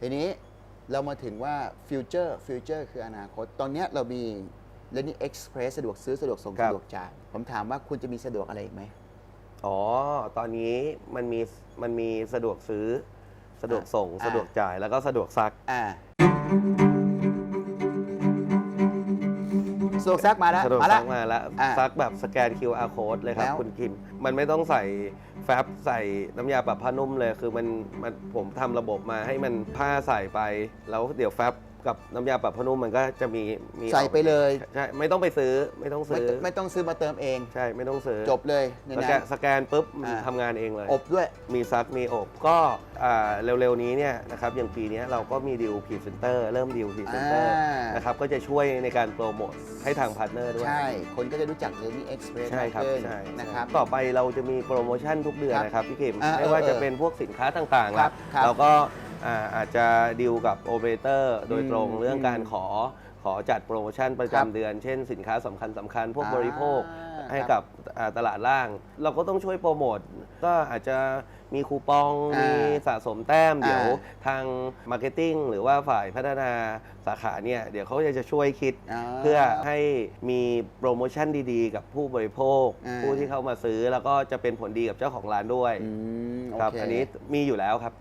ทีนี้เรามาถึงว่าฟิวเจอร์ฟิวเจอร์คืออนาคต ตอนเนี้ยเรามีเลนี่เอ็กซ์เพรสสะดวกซื้อสะดวกส่งครับสะดวกจ่าย ผมถามว่าคุณจะมีสะดวกอะไรอีกไหม อ๋อ ตอนนี้มันมีมันมีสะดวกซื้อ สะดวกส่งอ่า สะดวกจ่ายแล้วก็สะดวกซัก อ่า ดวกซักมาแล้วสะดวกมาซัแล้วกมาแล้วอ่าซักแบบสแกน QR code เลยครับแล้วคุณคิมมันไม่ต้องใส่แฟบใส่น้ำยาปรับผ้านุ่มเลยคือมันมันผมทำระบบมาให้มันผ้าใส่ไป แล้วเดี๋ยวแฟบกับน้ำยาปรับผ้านุ่มมันก็จะมีมีใส่ไปเลย ใช่ไม่ต้องไปซื้อไม่ต้องไม่ซื้อไม่ต้องซื้อมาเติมเอง ใช่ไม่ต้องซื้อจบเลยในสนั้แกนนสแกนปุ๊บมันอ่า ทำงานเองเลย อบด้วย มีซักมีอบก็อ่าเร็วๆนี้เนี่ยนะครับอย่างปีเนี้ยเราก็มีดีลพรีเซนเตอร์เริ่มดีลพรีเซนเตอร์อ่าน นะครับก็จะช่วยในการโปรโมทให้ทางพาร์ทเนอร์ด้วย ใช่ คนก็จะรู้จักเลนี่เอ็กซ์เพรสใช่ครับขึ้นใช่นะครับ ต่อไปเราจะมีโปรโมชั่นทุกเดือนครับนะครับพี่เข็มอ่าไม่ว่าเออจะเป็นพวกสินค้าต่างๆครัละบครับเราก็ อ่าอาจจะดีลกับโอเปอเรเตอร์โดยตรงอืมเรื่องการขอขอจัดโปรโมชั่นประครับจำเดือน เช่นสินค้าสำคัญสำคัญๆพวกอ่าบริโภคให้ครับกับอ่าตลาดล่าง เราก็ต้องช่วยโปรโมทก็อาจจะมีคูปองอ่ามีมีสะสมแต้มเดี๋ยวอ่าทางมาร์เก็ตติ้งหรือว่าฝ่ายพัฒนาสาขาเนี่ยเดี๋ยวเขาจะช่วยคิดอ่าเพื่อให้มีโปรโมชั่นดีๆ กับผู้บริโภค อ่า ผู้ที่เข้ามาซื้อแล้วก็จะเป็นผลดีกับเจ้าของร้านด้วย อืมโอครับเคอันนี้มีอยู่แล้วครับ